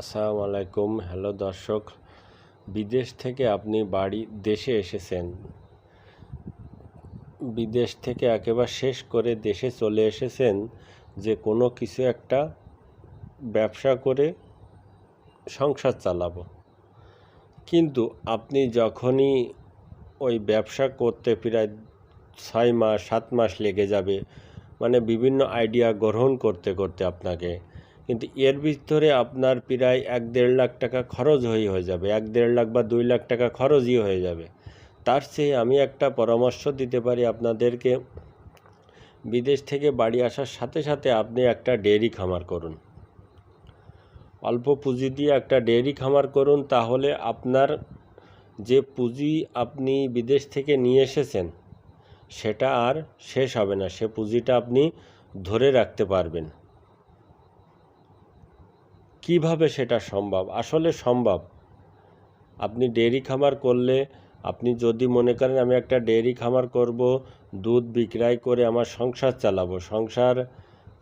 আসসালামু আলাইকুম। হ্যালো দর্শক, বিদেশ থেকে আপনি বাড়ি, দেশে এসেছেন। বিদেশ থেকে একেবারে শেষ করে দেশে চলে এসেছেন, যে কোনো কিছু একটা ব্যবসা করে সংসার চালাবো। কিন্তু আপনি যখনই ওই ব্যবসা করতে প্রায় ছয় মাস, সাত মাস লেগে যাবে মানে বিভিন্ন আইডিয়া গ্রহণ করতে করতে আপনাকে কিন্তু এর ভিতরে আপনার প্রায় এক দেড় লাখ টাকা খরচ হয়ে হয়ে যাবে, এক দেড় লাখ বা দুই লাখ টাকা খরচই হয়ে যাবে। তার চেয়ে আমি একটা পরামর্শ দিতে পারি আপনাদেরকে, বিদেশ থেকে বাড়ি আসার সাথে সাথে আপনি একটা ডেয়ারি খামার করুন। অল্প পুঁজি দিয়ে একটা ডেয়ারি খামার করুন, তাহলে আপনার যে পুঁজি আপনি বিদেশ থেকে নিয়ে এসেছেন, সেটা আর শেষ হবে না। সে পুঁজিটা আপনি ধরে রাখতে পারবেন। কীভাবে সেটা সম্ভব? আসলে সম্ভব। আপনি ডেয়ারি খামার করলে, আপনি যদি মনে করেন আমি একটা ডেয়ারি খামার করব, দুধ বিক্রয় করে আমার সংসার চালাবো, সংসার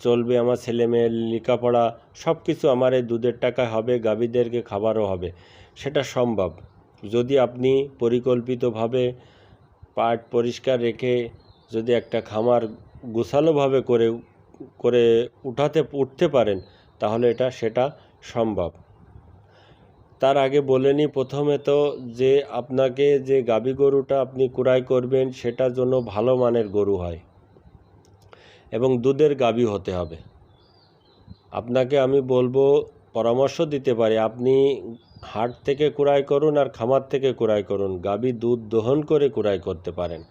চলবে, আমার ছেলে মেয়ের লেখাপড়া সব কিছু আমার এই দুধের টাকা হবে, গাভীদেরকে খাবারও হবে, সেটা সম্ভব। যদি আপনি পরিকল্পিতভাবে পাট পরিষ্কার রেখে যদি একটা খামার গোছালোভাবে করে করে উঠাতে, উঠতে পারেন, তাহলে এটা, সেটা সম্ভব। তার আগে বলে নিই প্রথমে তো যে আপনাকে যে গাভী গরুটা আপনি কুড়াই করবেন সেটার জন্য ভালো মানের গরু হয় এবং দুধের গাভী হতে হবে। আপনাকে আমি বলব পরামর্শ দিতে পারি, আপনি হাট থেকে কুড়াই করুন আর খামার থেকে কুড়াই করুন গাভী দুধ দহন করে কুড়াই করতে পারেন।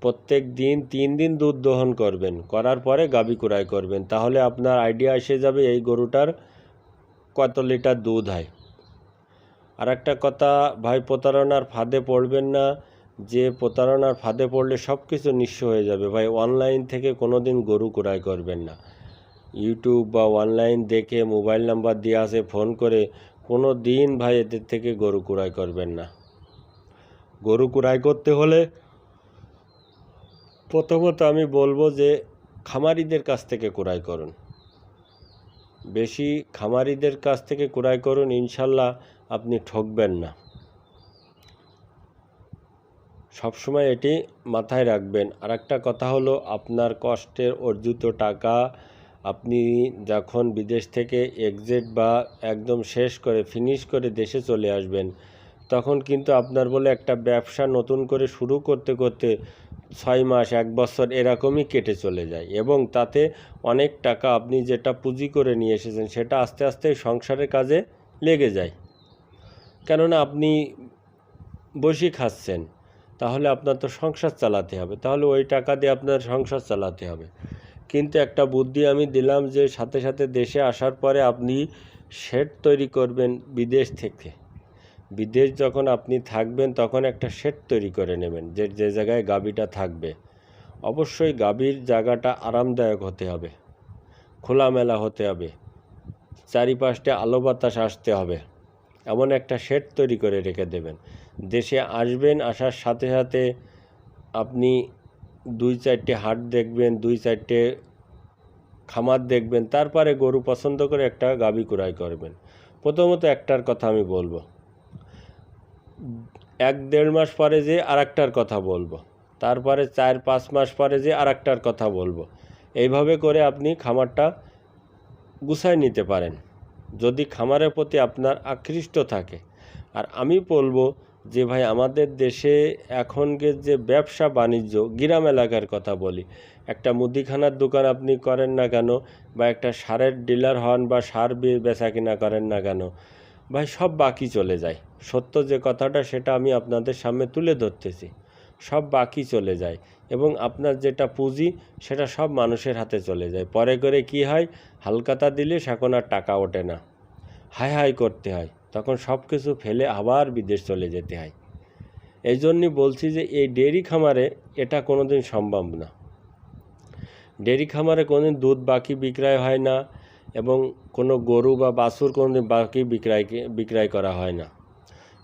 প্রত্যেক দিন তিন দিন দুধ দহন করবেন, করার পরে গাভী কুড়াই করবেন। তাহলে আপনার আইডিয়া এসে যাবে এই গরুটার কত লিটার দুধ হয়। আর একটা কথা, ভাই, প্রতারণার ফাঁদে পড়বেন না। যে প্রতারণার ফাঁদে পড়লে সব কিছু নিঃস্ব হয়ে যাবে। ভাই অনলাইন থেকে কোনো দিন গরু ক্রয় করবেন না। ইউটিউব বা অনলাইন দেখে মোবাইল নাম্বার দিয়ে আসে ফোন করে কোনো দিন ভাই এদের থেকে গরু ক্রয় করবেন না। গরু ক্রয় করতে হলে প্রথমত আমি বলব যে খামারিদের কাছ থেকে ক্রয় করুন। বেশি খামারিদের কাছ থেকে ক্রয় করুন, ইনশাল্লাহ আপনি ঠকবেন না। সবসময় এটি মাথায় রাখবেন। আর একটা কথা হলো, আপনার কষ্টের অর্জিত টাকা আপনি যখন বিদেশ থেকে এক্সিট বা একদম শেষ করে ফিনিশ করে দেশে চলে আসবেন, তখন কিন্তু আপনার বলে একটা ব্যবসা নতুন করে শুরু করতে করতে ছয় মাস, এক বছর এরকমই কেটে চলে যায় এবং তাতে অনেক টাকা আপনি যেটা পুঁজি করে নিয়ে এসেছেন সেটা আস্তে আস্তে সংসারের কাজে লেগে যায়। কেননা আপনি বসি খাচ্ছেন, তাহলে আপনার তো সংসার চালাতে হবে, তাহলে ওই টাকা দিয়ে আপনার সংসার চালাতে হবে। কিন্তু একটা বুদ্ধি আমি দিলাম যে সাথে সাথে দেশে আসার পরে আপনি শেড তৈরি করবেন বিদেশ থেকে। বিদেশ যখন আপনি থাকবেন, তখন একটা শেড তৈরি করে নেবেন যে যে জায়গায় গাভীটা থাকবে। অবশ্যই গাভীর জায়গাটা আরামদায়ক হতে হবে, খোলামেলা হতে হবে চারিপাশটা আলো বাতাস আসতে হবে, এমন একটা শেড তৈরি করে রেখে দেবেন। দেশে আসবেন, আসার সাথে সাথে আপনি দুই চারটে হাট দেখবেন, দুই চারটে খামার দেখবেন, তারপরে গরু পছন্দ করে একটা গাভী ক্রয় করবেন। প্রথমত একটার কথা আমি বলব এক দেড় মাস পরে যে আরেকটার কথা বলব, তারপরে চার পাঁচ মাস পরে যে আরেকটার কথা বলব, এইভাবে করে আপনি খামারটা গুছায় নিতে পারেন। যদি খামারের প্রতি আপনার আকৃষ্ট থাকে, আর আমি বলব যে ভাই, আমাদের দেশে এখনকার যে ব্যবসা বাণিজ্য, গ্রাম এলাকার কথা বলি, একটা মুদিখানার দোকান আপনি করেন না কেন, বা একটা সারের ডিলার হন বা সার বেচা কিনা করেন না কেন ভাই, সব বাকি চলে যায়। সত্য যে কথাটা, সেটা আমি আপনাদের সামনে তুলে ধরতেছি। সব বাকি চলে যায় এবং আপনার যেটা পুঁজি, সেটা সব মানুষের হাতে চলে যায়। পরে করে কি হয়? হালকাতা দিলে সেখন আর টাকা ওঠে না। হাই হাই করতে হয়। তখন সব কিছু ফেলে আবার বিদেশ চলে যেতে হয়। এই জন্যই বলছি যে, এই ডেয়ারি খামারে এটা কোনো দিন সম্ভব না। ডেরি খামারে কোনোদিন দুধ বাকি বিক্রয় হয় না। এবং কোনো গরু বা বাছুর কোনোদিন বাকি বিক্রয় বিক্রয় করা হয় না।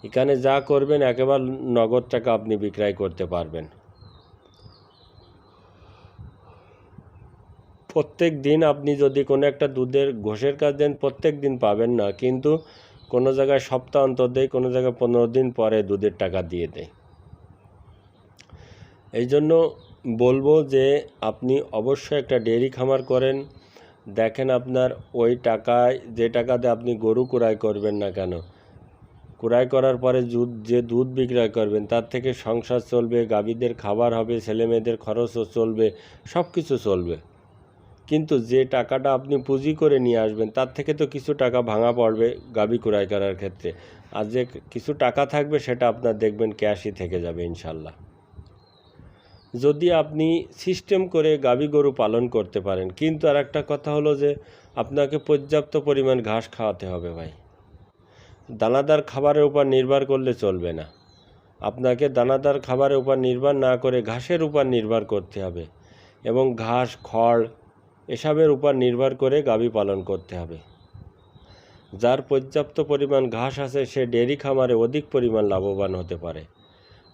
এখানে যা করবেন, একেবারে নগদ টাকা আপনি বিক্রয় করতে পারবেন। প্রত্যেক দিন আপনি যদি কোনো একটা দুধের ঘোষের কাজ দেন, প্রত্যেক দিন পাবেন না। কিন্তু কোনো জায়গায় সপ্তাহ অন্তর দেয়, কোনো জায়গায় পনেরো দিন পরে দুধের টাকা দিয়ে দেয়। এই জন্য বলব যে, আপনি অবশ্যই একটা ডেয়ারি খামার করেন। দেখেন আপনার ওই টাকায়, যে টাকাতে আপনি গরু ক্রয় করবেন না কেন? ক্রয় করার পরে যে দুধ বিক্রয় করবেন, তার থেকে সংসার চলবে, গাভীদের খাবার হবে, ছেলেমেয়েদের খরচও চলবে সব কিছু চলবে। কিন্তু যে টাকাটা আপনি পুঁজি করে নিয়ে আসবেন, তার থেকে তো কিছু টাকা ভাঙা পড়বে গাভী ক্রয় করার ক্ষেত্রে। আর যে কিছু টাকা থাকবে, সেটা আপনার দেখবেন ক্যাশই থেকে যাবে, ইনশাল্লাহ। যদি আপনি সিস্টেম করে গাভী গরু পালন করতে পারেন, কিন্তু আর একটা কথা হলো যে আপনাকে পর্যাপ্ত পরিমাণ ঘাস খাওয়াতে হবে ভাই। দানাদার খাবারের উপর নির্ভর করলে চলবে না। আপনাকে দানাদার খাবারের উপর নির্ভর না করে ঘাসের উপর নির্ভর করতে হবে এবং ঘাস, খড় এসবের উপর নির্ভর করে গাভী পালন করতে হবে। যার পর্যাপ্ত পরিমাণ ঘাস আছে, সে ডেয়ারি খামারে অধিক পরিমাণ লাভবান হতে পারে।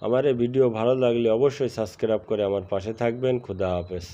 আমার এই ভিডিও ভালো লাগলে অবশ্যই সাবস্ক্রাইব করে আমার পাশে থাকবেন। খুদা হাফেজ।